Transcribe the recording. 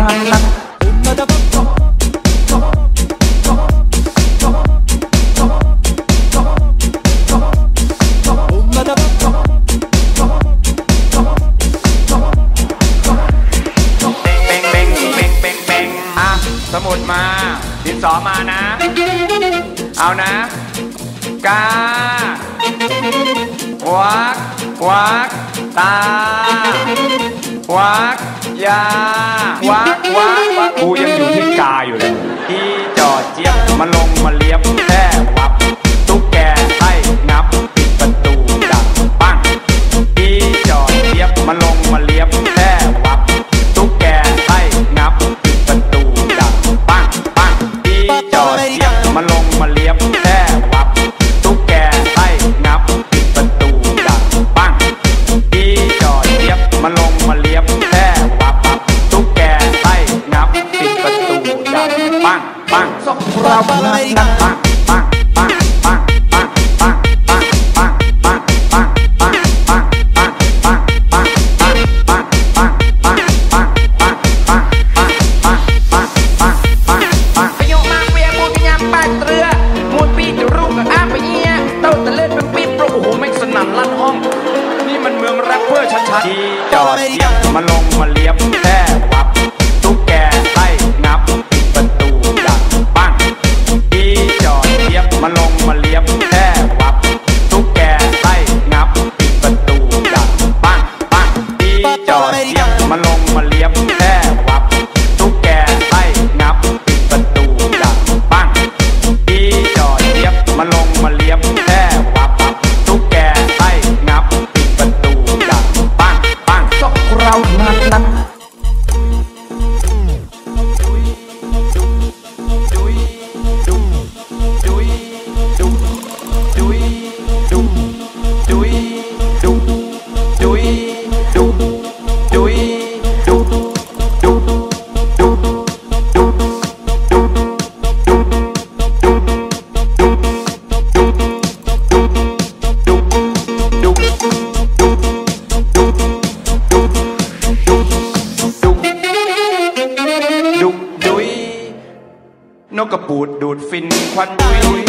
นายลักสมุดมาดินสอมานะ เอานะกาวักวักตาวัก ยาวะวาวะกูยังอยู่ที่กาอยู่เลยที่จอดเจี๊ยบมาลงมาเลียบแท้วับ a bola americana. Americano. มาลงมาเลียบแต่ ลงมาเลียบ กระปูดดูดฟินควันปุย